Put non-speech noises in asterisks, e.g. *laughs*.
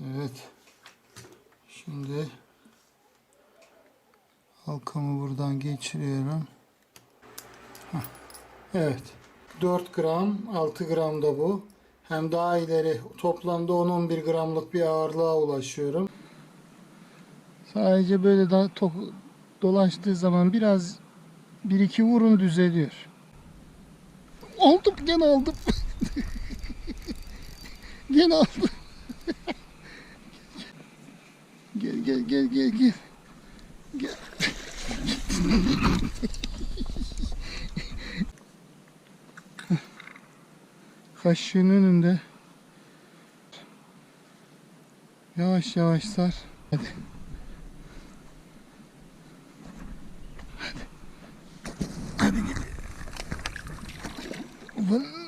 Evet. Şimdi halkamı buradan geçiriyorum. Hah, Evet. 4 gram, 6 gram da bu. Hem daha ileri toplamda 10-11 gramlık bir ağırlığa ulaşıyorum. Sadece böyle da dolaştığı zaman biraz bir iki vurun düzeliyor. Aldım gene aldım. *laughs* gene aldım. *laughs* gel gel gel gel gel. Gel. Kaşığın önünde. Yavaş yavaş sar. Hadi. Hadi. Hadi gel. Vallahi